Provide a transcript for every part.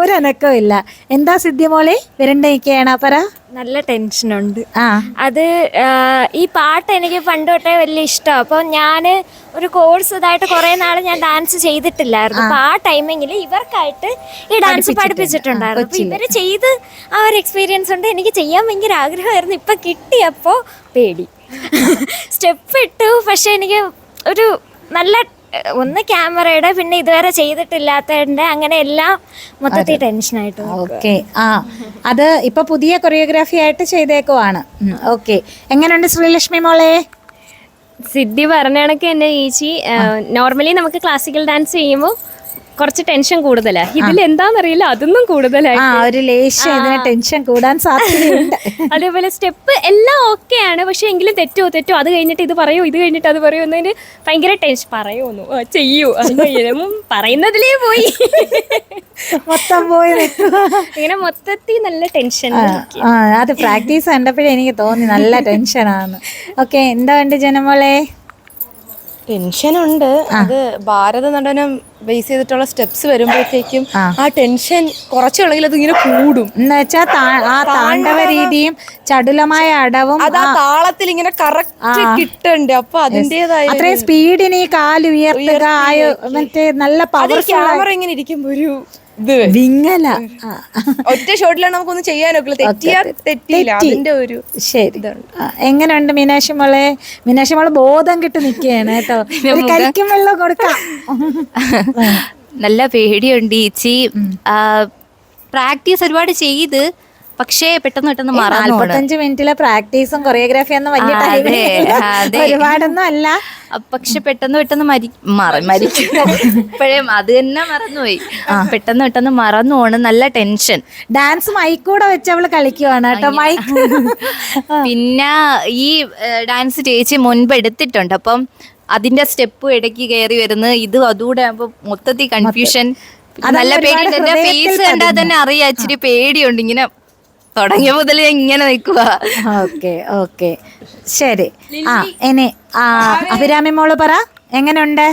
ഒരനക്കവും ഇല്ല. എന്താ സിദ്ധി മോളെ? വരണ്ടേക്കാണ് പറ? നല്ല ടെൻഷനുണ്ട്. അത് ഈ പാട്ട് എനിക്ക് പണ്ട് തൊട്ടേ വലിയ ഇഷ്ടമാണ് അപ്പോൾ ഞാൻ ഒരു കോഴ്സ് ഇതായിട്ട് കുറേ നാൾ ഞാൻ ഡാൻസ് ചെയ്തിട്ടില്ലായിരുന്നു. അപ്പോൾ ആ ടൈമിങ്ങിൽ ഇവർക്കായിട്ട് ഈ ഡാൻസ് പഠിപ്പിച്ചിട്ടുണ്ടായിരുന്നു. അപ്പോൾ ഇവർ ചെയ്ത് ആ ഒരു എക്സ്പീരിയൻസ് ഉണ്ട്. എനിക്ക് ചെയ്യാൻ ഭയങ്കര ആഗ്രഹമായിരുന്നു. ഇപ്പം കിട്ടിയപ്പോൾ പേടി. സ്റ്റെപ്പ് ഇട്ടു. പക്ഷേ എനിക്ക് ഒരു നല്ല ഒന്ന് ക്യാമറയുടെ പിന്നെ ഇതുവരെ ചെയ്തിട്ടില്ലാത്തതിന്റെ അങ്ങനെ എല്ലാം മൊത്തത്തിൽ ടെൻഷനായിട്ട് ഓക്കെ. ആ അത് ഇപ്പൊ പുതിയ കൊറിയോഗ്രാഫി ആയിട്ട് ചെയ്തേക്കുവാണ്. ഓക്കെ. എങ്ങനെയുണ്ട് ശ്രീലക്ഷ്മി മോളെ? സിദ്ധി പറഞ്ഞ കണക്ക് ഈച്ചി. ചേച്ചി നോർമലി നമുക്ക് ക്ലാസിക്കൽ ഡാൻസ് ചെയ്യുമ്പോൾ കുറച്ച് ടെൻഷൻ കൂടുതലാ. ഇതിൽ എന്താണെന്നറിയില്ല അതൊന്നും കൂടുതലായി. ആ ഒരു ലേശം ഇതിന് ടെൻഷൻ കൂടാൻ സാധ്യതയുണ്ട്. അതേപോലെ സ്റ്റെപ്പ് എല്ലാം ഓക്കെ ആണ് പക്ഷെ എങ്കിലും തെറ്റോ തെറ്റോ അത് കഴിഞ്ഞിട്ട് ഇത് പറയൂ ഇത് കഴിഞ്ഞിട്ട് അത് പറയൂ എന്നതിന് ഭയങ്കര ടെൻഷൻ പറയുമെന്നു ചെയ്യൂ. പറയുന്നതിലേ പോയി. മൊത്തം പോയി ഇങ്ങനെ മൊത്തത്തിൽ നല്ല ടെൻഷൻ അത് പ്രാക്ടീസ് കണ്ടപ്പോഴേ എനിക്ക് തോന്നി നല്ല ടെൻഷനാണ് ഓക്കെ എന്താ ഉണ്ട് ജനമോളെ? ടെൻഷനുണ്ട്. അത് ഭാരത നടനം ബേസ് ചെയ്തിട്ടുള്ള സ്റ്റെപ്സ് വരുമ്പോഴത്തേക്കും ആ. ടെൻഷൻ കുറച്ചുള്ളെങ്കിൽ അത് ഇങ്ങനെ കൂടും. എന്നുവെച്ചാൽ ആ താണ്ഡവ രീതിയും ചടുലമായ അടവും അത് ആ താളത്തിൽ ഇങ്ങനെ കറക്റ്റ് കിട്ടണ്ട്. അപ്പൊ അതിന്റേതായ അത്രയും സ്പീഡിന് ഈ കാൽ ഉയർത്തുക ആയ മറ്റേ നല്ല പവർ ക്യാമറ ഇങ്ങനെ ഇരിക്കുമ്പോ ഒരു വിങ്ങല. ഒറ്റ ഷോട്ടിലാണ് നമുക്കൊന്നും ചെയ്യാനൊക്കെ തെറ്റിയാ തെറ്റിയില്ല. തെറ്റി. ഒരു ശരി. എങ്ങനെയുണ്ട് മീനാക്ഷി മോളെ? മീനാക്ഷി മോളെ ബോധം കിട്ടി നിൽക്കുകയാണ് കേട്ടോ. കരിക്കും വെള്ളം കൊടുക്കാം. നല്ല പേടിയുണ്ട് ഈച്ചി പ്രാക്ടീസ് ഒരുപാട് ചെയ്ത് പക്ഷേ പെട്ടെന്ന് പെട്ടെന്ന് മറന്നു നാല്പത്തഞ്ച് മിനിറ്റിലെ പ്രാക്ടീസും കൊറിയോഗ്രാഫി ഒന്നും വലിയ. ഒരുപാടൊന്നും അല്ല. പക്ഷെ പെട്ടെന്ന് പെട്ടെന്ന് മരി മരിക്കും ഇപ്പോഴേ അത് തന്നെ മറന്നുപോയി. പെട്ടെന്ന് പെട്ടെന്ന് മറന്നു പോണ് നല്ല ടെൻഷൻ. ഡാൻസ് മൈക്കൂടെ വെച്ച് അവൾ കളിക്കുവാണ് കേട്ടോ മൈക്ക്. പിന്നെ ഈ ഡാൻസ് ചേച്ചി മുൻപ് എടുത്തിട്ടുണ്ട്. അപ്പം അതിന്റെ സ്റ്റെപ്പ് ഇടയ്ക്ക് കയറി വരുന്നത് ഇത് അതുകൂടെ ആകുമ്പോ മൊത്തത്തിൽ കൺഫ്യൂഷൻ നല്ല പേടി പേടിയുണ്ട്. എന്റെ ഫേസ് കണ്ടാൽ തന്നെ അറിയാം. ഇച്ചിരി പേടിയുണ്ട്. ഇങ്ങനെ തുടങ്ങിയ മുതൽ എങ്ങനെ ഇങ്ങനെ നിൽക്കുക. Okay okay. ശരി. ആ ഇനി ആ അഭിരാമി മോൾ പറ. എങ്ങനെയുണ്ട്?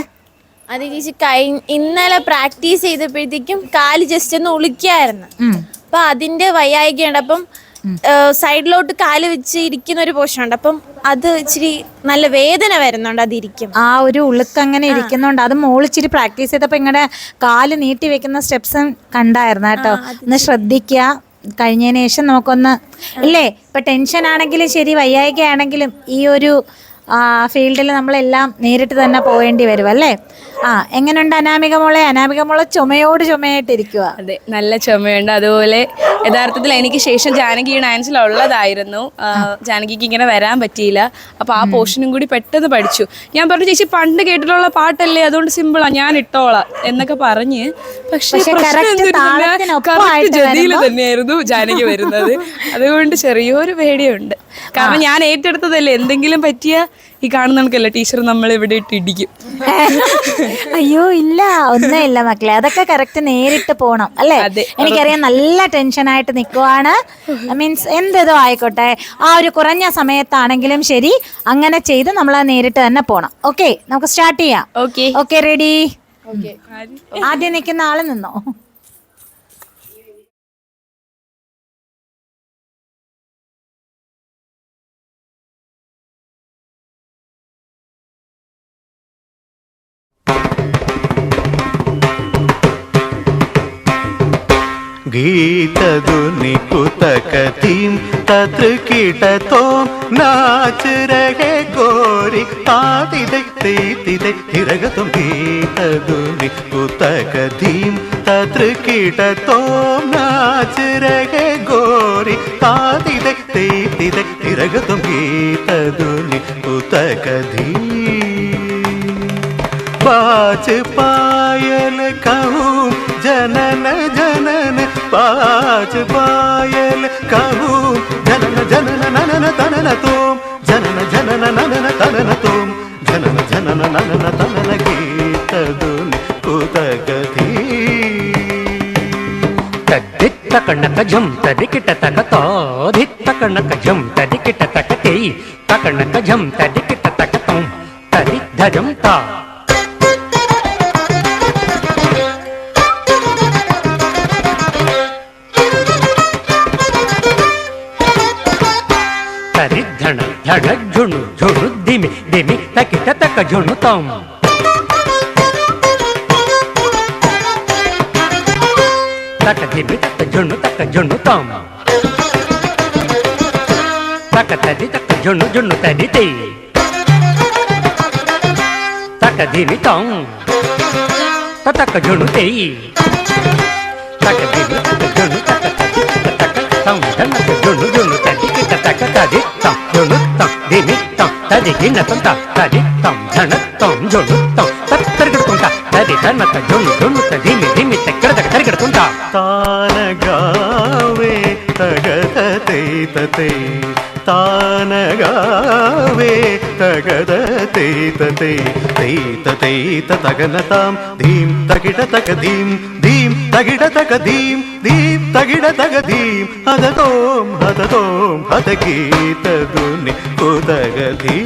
അത് ചേച്ചി കഴി ഇന്നലെ പ്രാക്ടീസ് ചെയ്തപ്പോഴത്തേക്കും കാൽ ജസ്റ്റ് ഒന്ന് ഉളിക്കായിരുന്നു അപ്പൊ അതിന്റെ വയ്യായികയുണ്ട് അപ്പം സൈഡിലോട്ട് കാൽ വെച്ച് ഇരിക്കുന്ന ഒരു പോഷൻ ഉണ്ട്. അപ്പം അത് ഇച്ചിരി നല്ല വേദന വരുന്നുണ്ട് അത് ഇരിക്കും ആ ഒരു ഉളുക്ക് അങ്ങനെ ഇരിക്കുന്നുണ്ട് അത് മോളിച്ചിരി പ്രാക്ടീസ് ചെയ്തപ്പോ ഇങ്ങടെ കാൽ നീട്ടി വെക്കുന്ന സ്റ്റെപ്സും കണ്ടായിരുന്നു കേട്ടോ. ഒന്ന് ശ്രദ്ധിക്കുക കഴിഞ്ഞതിന് ശേഷം നമുക്കൊന്ന് ഇല്ലേ? ഇപ്പൊ ടെൻഷൻ ആണെങ്കിലും ശരി വയ്യായിക ആണെങ്കിലും ഈ ഒരു ഫീൽഡിൽ നമ്മളെല്ലാം നേരിട്ട് തന്നെ പോകേണ്ടി വരും അല്ലേ? ആ എങ്ങനെയുണ്ട് അനാമിക മോളെ? അനാമിക മോളെ ചുമയോട് ചുമയായിട്ടിരിക്കുക അതെ നല്ല ചുമയുണ്ട്. അതുപോലെ യഥാർത്ഥത്തിൽ എനിക്ക് ശേഷം ജാനകി ഡാൻസിൽ ഉള്ളതായിരുന്നു. ജാനകിക്ക് ഇങ്ങനെ വരാൻ പറ്റിയില്ല. അപ്പോൾ ആ പോർഷനും കൂടി പെട്ടെന്ന് പഠിച്ചു. ഞാൻ പറഞ്ഞു ചേച്ചി പണ്ട് കേട്ടിട്ടുള്ള പാട്ടല്ലേ? അതുകൊണ്ട് സിമ്പിളാ ഞാൻ ഇട്ടോളാം. എന്നൊക്കെ പറഞ്ഞ്. പക്ഷേ ജതിയിൽ തന്നെയായിരുന്നു ജാനകി വരുന്നത്. അതുകൊണ്ട് ചെറിയൊരു പേടിയുണ്ട്. കാരണം ഞാൻ ഏറ്റെടുത്തതല്ലേ? എന്തെങ്കിലും പറ്റിയ ഈ കാണുന്ന കണക്കല്ല ടീച്ചർ നമ്മൾ ഇവിടെ ഇട്ട് ഇടിക്കും. അയ്യോ ഇല്ല ഒന്നുമില്ല മക്കളെ. അതൊക്കെ കറക്റ്റ് നേരിട്ട് പോണം അല്ലേ. എനിക്കറിയാം നല്ല ടെൻഷനായിട്ട് നിൽക്കുവാണ് മീൻസ് എന്തേതോ ആയിക്കോട്ടെ. ആ ഒരു കുറഞ്ഞ സമയത്താണെങ്കിലും ശരി അങ്ങനെ ചെയ്ത് നമ്മൾ നേരിട്ട് തന്നെ പോണം. ഓക്കെ നമുക്ക് സ്റ്റാർട്ട് ചെയ്യാം. ഓക്കെ ഓക്കെ റെഡി ആദ്യം നിൽക്കുന്ന ആൾ നിന്നോ? ഗീതതുനികുതകതിം തത് കിടത്തോ നാച്ചുരകെ കോരി താതിതെ തീതിതെ തിരകതും ഗീതതുനികുതകതിം തത് കിടത്തോ നാച്ചുരകെ കോരി താതിതെ തീതിതെ തിരകതും ഗീതതുനികുതകതിം ബാച്ച് പായൽ കവ కాచ పాయల్ కహూ జనన జనన ననన తనన తోం. జనన జనన ననన తనన తోం. జనన జనన ననన తనన గీతదున్ కుతగతి తద్దిత్త కణక జం తదికిట తకతాదిత్త కణక జం తదికిట తకతే తకణక జం తదికిట తకతం తదిద్ధజం తా. తకిటతక జొణుతాం తక దిబి తక జొణు తక జొణుతాం తక తది తక జొణు జొణు తది తై తక దిబి తాం తక జొణు తై తక దిబి తక జొణు తక తది తక తక తాం జొణు జొణు తదిగిన తొంత తది తం ధన తం జొను తం తరిగడుకుంట తది ధన త జొను జొను తదిమి దిమి తెక్కడ తగ తరిగడుకుంట తానగావే తగత తేతతే తానగావే తగద తేతతే తేత తేత తగనతాం ధీం తకిట తక ధీం തകിട തക ധീം ധീം തകിട തക ധീം ധീം തകിട തക ധീം ഹതതോം ഹതതോം ഹതഗീതദുനി കുതഗധീ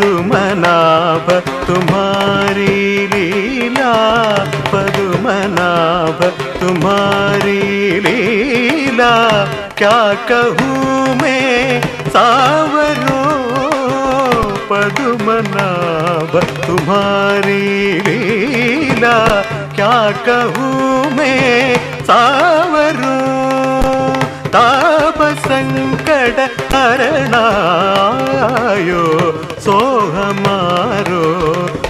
पदुमनाभ तुम्हारी लीला पदुमनाभ तुम्हारी लीला क्या कहूँ मैं सावरो पदुमनाभ तुम्हारी लीला क्या कहूँ मैं? सावरूं ताप संकट हरणायो सोह मारो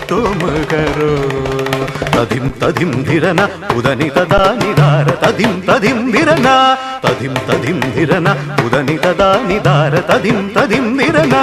तुम करो। കരോ തതിം തതിം ധിരന ഉദനി തദാ നിദാര തതിം തതിം ധിരന തതിം തതിം ധിരന ഉദനി തദാ നിദാര തതിം തതിം ധിരന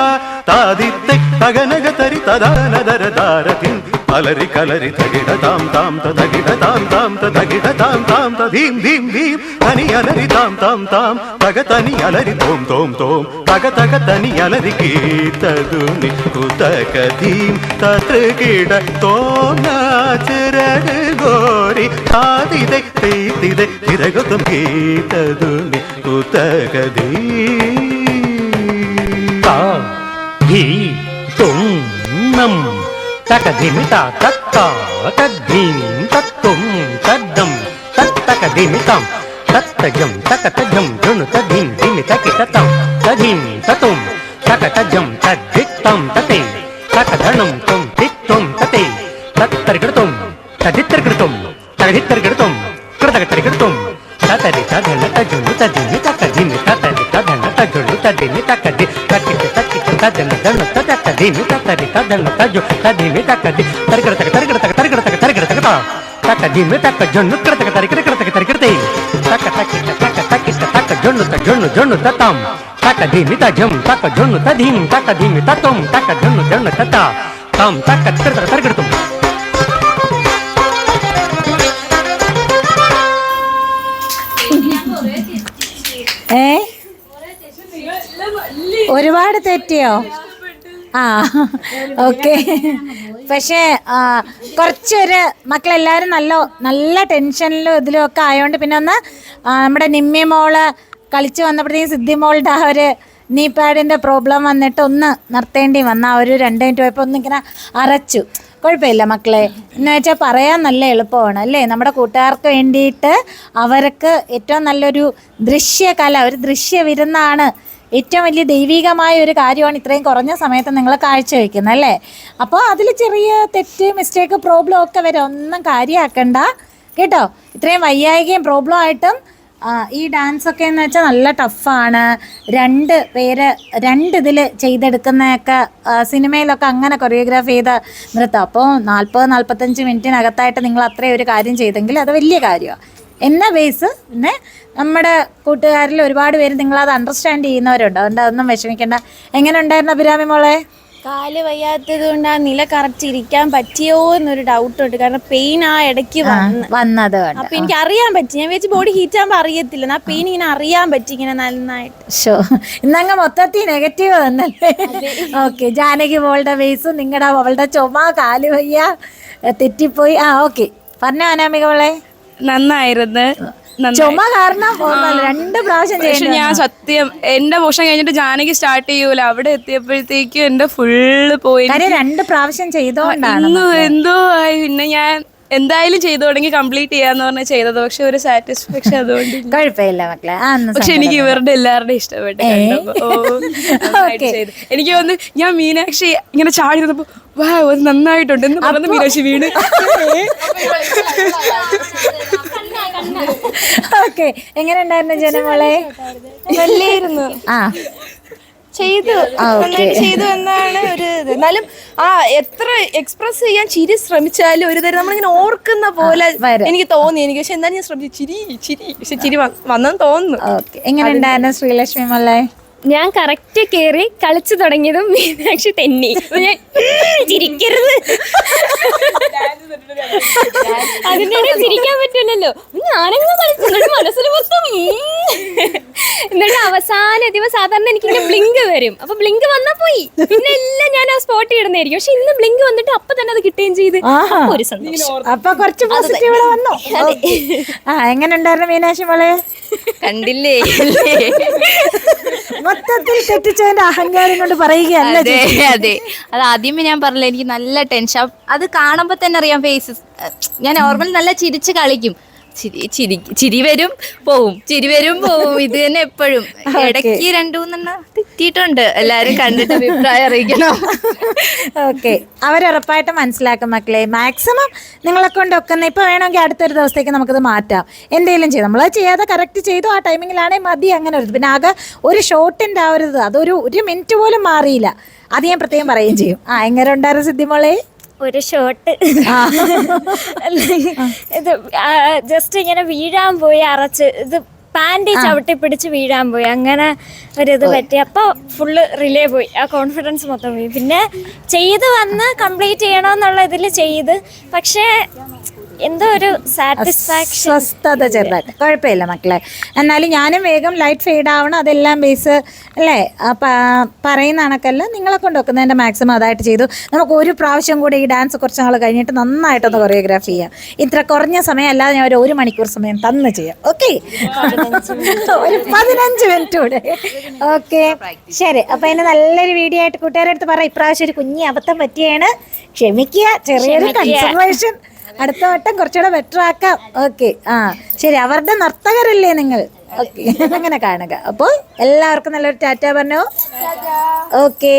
താദിത്തെ തഗനഗ തരി തദാനദര ദാരതിം അലരി കലരി തകിട താം താം തകിട താം താം തകിട താം താം തീം ധീം ധീം തനി അലരി താം താം താം. തക തനി അലരി തോം തോം തോം. തക തക തനി അലരി കീർത്തതുനി കുതക ധീം തതൃകിട തോന്നാചരട് ഗോരി. ആദിതെ തീതിതെ ഹീ കീർത്തതുനി താം. തും നം. తక్కదిమిత తక్క తద్దీం తత్తుం తద్దం తత్తకదిమితం తత్తజం తకతజం జును తదిం దిమి తకితతం తదిం తతుం తకతజం తద్దిత్తం తతే తకధనం తుం తిత్తుం తతే తత్తరికృతం తదిత్తరికృతం తదిత్తరికృతం కృతకతరికృతం తతరి తధన తజును తదిమి తకదిమి తతరి తధన తజును తదిమి తకది తకిత తదను దను తదత దిమి తతరి తదను తజు తదిమి తకది తరికడ తక తరికడ తక తరికడ తక తరికడ తక తక దిమి తక జొన్ను కడ తక తరికడ కడ తక తరికడ తై తక తక తక తక తక జొన్ను తక జొన్ను జొన్ను తతం తక దిమి త జం తక జొన్ను తదిం తక దిమి తతం తక జొన్ను జొన్ను తత తం తక తరికడ తరికడ తం ഒരുപാട് തെറ്റിയോ? ആ ഓക്കെ. പക്ഷേ കുറച്ചൊരു മക്കളെല്ലാവരും നല്ല നല്ല ടെൻഷനിലും ഇതിലും ഒക്കെ ആയതുകൊണ്ട് പിന്നെ ഒന്ന് നമ്മുടെ നിമ്മി മോൾ കളിച്ച് വന്നപ്പോഴത്തേക്കും സിദ്ധി മോളുടെ ആ ഒരു നീ പാഡിന്റെ പ്രോബ്ലം വന്നിട്ട് ഒന്ന് നിർത്തേണ്ടി വന്ന ആ ഒരു രണ്ട് മിനിറ്റ് പോയപ്പോൾ ഒന്നിങ്ങനെ അരച്ചു. കുഴപ്പമില്ല മക്കളെ. എന്ന് വെച്ചാൽ പറയാൻ നല്ല എളുപ്പമാണ് അല്ലേ? നമ്മുടെ കൂട്ടുകാർക്ക് വേണ്ടിയിട്ട് അവർക്ക് ഏറ്റവും നല്ലൊരു ദൃശ്യകല ഒരു ദൃശ്യവിരുന്നാണ് ഏറ്റവും വലിയ ദൈവികമായ ഒരു കാര്യമാണ് ഇത്രയും കുറഞ്ഞ സമയത്ത് നിങ്ങൾ കാഴ്ചവെക്കുന്നത് അല്ലേ? അപ്പോൾ അതിൽ ചെറിയ തെറ്റ് മിസ്റ്റേക്ക് പ്രോബ്ലം ഒക്കെ വരും ഒന്നും കാര്യമാക്കണ്ട കേട്ടോ? ഇത്രയും വയ്യായികയും പ്രോബ്ലം ആയിട്ടും ഈ ഡാൻസ് ഒക്കെ എന്ന് വെച്ചാൽ നല്ല ടഫാണ് രണ്ട് പേര് രണ്ട് ഇതിൽ ചെയ്തെടുക്കുന്നതൊക്കെ സിനിമയിലൊക്കെ അങ്ങനെ കൊറിയോഗ്രാഫ് ചെയ്ത നൃത്തം. അപ്പോൾ നാൽപ്പത് നാൽപ്പത്തഞ്ച് മിനിറ്റിനകത്തായിട്ട് നിങ്ങൾ അത്രയും ഒരു കാര്യം ചെയ്തെങ്കിൽ അത് വലിയ കാര്യമാണ് എന്ന ബേസ് പിന്നെ നമ്മുടെ കൂട്ടുകാരിൽ ഒരുപാട് പേര് നിങ്ങളത് അണ്ടർസ്റ്റാൻഡ് ചെയ്യുന്നവരുണ്ട്. അതുകൊണ്ട് അതൊന്നും വിഷമിക്കേണ്ട. എങ്ങനെ ഉണ്ടായിരുന്നു അഭിരാമി മോളെ? കാൽ വയ്യാത്തത് കൊണ്ട് ആ നില കറക്റ്റ് ഇരിക്കാൻ പറ്റിയോ എന്നൊരു ഡൗട്ട് ഉണ്ട്. കാരണം പെയിൻ ആ ഇടയ്ക്ക് വന്ന്. വന്നത് അപ്പൊ എനിക്ക് അറിയാൻ പറ്റി. ഞാൻ വെച്ച് ബോഡി ഹീറ്റ് ആകുമ്പോ അറിയത്തില്ല ആ പെയിൻ ഇങ്ങനെ അറിയാൻ പറ്റി ഇങ്ങനെ നന്നായിട്ട്. ഷോ ഇന്നങ്ങ് മൊത്തത്തിൽ നെഗറ്റീവ് തന്നല്ലേ ഓക്കെ ജാനകി മോളുടെ ബേസ് നിങ്ങളുടെ അവളുടെ ചുമ കാൽ വയ്യ തെറ്റിപ്പോയി. ആ ഓക്കെ പറഞ്ഞ അനാമിക മോളെ. നന്നായിരുന്നു. നന്നായി. ചുമ കാരണം. രണ്ട് പ്രാവശ്യം പക്ഷെ ഞാൻ സത്യം എന്റെ പോഷൻ കഴിഞ്ഞിട്ട് ജാനകി സ്റ്റാർട്ട് ചെയ്യൂല. അവിടെ എത്തിയപ്പോഴത്തേക്കും എന്റെ ഫുള്ള് പോയി. രണ്ട് പ്രാവശ്യം ചെയ്തോണ്ടാണ് എന്തോ ആയി. പിന്നെ ഞാൻ എന്തായാലും ചെയ്തു തുടങ്ങി കംപ്ലീറ്റ് ചെയ്യാന്ന് പറഞ്ഞാൽ ചെയ്തത്. പക്ഷെ ഒരു സാറ്റിസ്ഫാക്ഷൻ അതുകൊണ്ട് ഇല്ല. കുഴപ്പമില്ല മക്കളെ. പക്ഷെ എനിക്ക് ഇവരുടെ എല്ലാവരുടെയും ഇഷ്ടപ്പെട്ടു. എനിക്ക് വന്ന് ഞാൻ മീനാക്ഷി ഇങ്ങനെ ചാടി വന്നപ്പോ വാ അത് നന്നായിട്ടുണ്ട്. എന്ന് പറഞ്ഞു മീനാക്ഷി വീണ്. ഓക്കെ എങ്ങനെ ഉണ്ടായിരുന്നു ജനമോളെ നല്ലായിരുന്നു ആ. ചെയ്തു. ചെയ്തു എന്നാണ് ഒരു ഇത്. എന്നാലും ആ എത്ര എക്സ്പ്രസ് ചെയ്യാൻ ചിരി ശ്രമിച്ചാലും ഒരു തരം നമ്മളിങ്ങനെ ഓർക്കുന്ന പോലെ എനിക്ക് തോന്നി. എനിക്ക് പക്ഷെ എന്താ ഞാൻ ശ്രമിച്ചു. ചിരി ചിരി. പക്ഷെ ചിരി വന്നെന്ന് തോന്നുന്നു. ഓക്കെ. എങ്ങനെ ഉണ്ടായിരുന്നു ശ്രീലക്ഷ്മി മല്ലേ ഞാൻ കറക്റ്റ് കയറി കളിച്ചു തുടങ്ങിയതും മീനാക്ഷി തെന്നി. ഞാൻ ചിരിക്കരുത്. അതിന്റെ ഇടയിൽ ചിരിക്കാൻ പറ്റില്ലല്ലോ ഞാനെങ്ങനെ കളിച്ചു എന്നിട്ട് മനസ്സിൽ മൊത്തം. എന്നിട്ട് അവസാന ദിവസം സാധാരണ എനിക്ക് ഇങ്ങനെ ബ്ലിങ്ക് വരും. അപ്പൊ ബ്ലിങ്ക് വന്നാ പോയി. പിന്നെ എല്ലാം ഞാൻ ആ സ്പോട്ട് ഇടുന്നായിരിക്കും പക്ഷെ ഇന്ന് ബ്ലിങ്ക് വന്നിട്ട് അപ്പൊ തന്നെ അത് കിട്ടുകയും ചെയ്ത്. ഒരു സന്തോഷം. അപ്പൊ കുറച്ച് പോസിറ്റീവ് വന്നു. Okay. ആ എങ്ങനെ ഉണ്ടായിരുന്നു മീനാശി മോളെ? കണ്ടില്ലേ? മൊത്തത്തിൽ തെറ്റിച്ചവന്റെ അഹങ്കാരം കൊണ്ട് പറയുകയല്ല അതെ അതെ. അത് ആദ്യമേ ഞാൻ പറഞ്ഞില്ല എനിക്ക് നല്ല ടെൻഷൻ അത് കാണുമ്പോ തന്നെ അറിയാം ഫേസ് ഞാൻ നോർമൽ നല്ല ചിരിച്ച് കളിക്കും. ചിരി ചിരി ചിരി വരും പോവും. ചിരി വരും പോവും. ഇത് തന്നെ എപ്പോഴും. ഇടയ്ക്ക് രണ്ടു മൂന്നെണ്ണം തെറ്റിയിട്ടുണ്ട്. എല്ലാരും കണ്ടിട്ട് അഭിപ്രായം അറിയിക്കണം. ഓക്കെ. അവരുറപ്പായിട്ട് മനസ്സിലാക്കും മക്കളെ. മാക്സിമം നിങ്ങളെ കൊണ്ട് ഒക്കുന്ന ഇപ്പൊ വേണമെങ്കിൽ അടുത്തൊരു ദിവസത്തേക്ക് നമുക്കത് മാറ്റാം. എന്തെങ്കിലും ചെയ്യാം നമ്മളത് ചെയ്യാതെ കറക്റ്റ് ചെയ്തു ആ ടൈമിങ്ങിലാണെങ്കിൽ മതി അങ്ങനെ ഒരു പിന്നെ ആകെ ഒരു ഷോട്ടിന്റെ ആ ഒരു അതൊരു ഒരു മിനിറ്റ് പോലും മാറിയില്ല. അത് ഞാൻ പ്രത്യേകം പറയുകയും ചെയ്യും. ആ എങ്ങനെ ഉണ്ടായിരുന്നു സിദ്ധിമോളെ ഒരു ഷോട്ട് ഇത് ജസ്റ്റ് ഇങ്ങനെ വീഴാൻ പോയി അറച്ച് ഇത് പാന്റ് ചവിട്ടി പിടിച്ച് വീഴാൻ പോയി. അങ്ങനെ ഒരിത് പറ്റി. അപ്പോൾ ഫുള്ള് റിലേ പോയി. ആ കോൺഫിഡൻസ് മൊത്തം പോയി. പിന്നെ ചെയ്ത് വന്ന് കംപ്ലീറ്റ് ചെയ്യണമെന്നുള്ള ഇതിൽ ചെയ്ത്. പക്ഷേ എന്തോ ഒരു സാറ്റിസ്ഫാക്ഷൻ സ്വസ്ഥത ചെറുതായിട്ട്. കുഴപ്പമില്ല മക്കളെ. എന്നാലും ഞാനും വേഗം ലൈറ്റ് ഫെയ്ഡ് ആവണം. അതെല്ലാം ബേസ് അല്ലേ? പറയുന്ന കണക്കല്ല നിങ്ങളെ കൊണ്ട് വെക്കുന്നതിന്റെ മാക്സിമം അതായിട്ട് ചെയ്തു. നമുക്ക് ഒരു പ്രാവശ്യം കൂടി ഈ ഡാൻസ് കുറച്ച് നാൾ കഴിഞ്ഞിട്ട് നന്നായിട്ടൊന്ന് കൊറിയോഗ്രാഫ് ചെയ്യാം. ഇത്ര കുറഞ്ഞ സമയം അല്ലാതെ ഞാൻ ഒരു ഒരു മണിക്കൂർ സമയം തന്ന് ചെയ്യാം. ഓക്കെ ഒരു പതിനഞ്ച് മിനിറ്റ് കൂടെ. ഓക്കെ ശരി. അപ്പൊ അതിന് നല്ലൊരു വീഡിയോ ആയിട്ട് കൂട്ടുകാരെടുത്ത് പറ. ഇപ്രാവശ്യം ഒരു കുഞ്ഞി അബദ്ധം പറ്റിയാണ്. ക്ഷമിക്കുക. ചെറിയൊരു കൺസർവേഷൻ അടുത്ത വട്ടം കുറച്ചുകൂടെ ബെറ്റർ ആക്കാം. ഓക്കെ ആ. ശരി അവരുടെ നർത്തകരല്ലേ നിങ്ങൾ? ഓക്കെ അങ്ങനെ കാണുക. അപ്പോൾ എല്ലാവർക്കും നല്ലൊരു ടാറ്റ പറഞ്ഞു? ഓക്കേ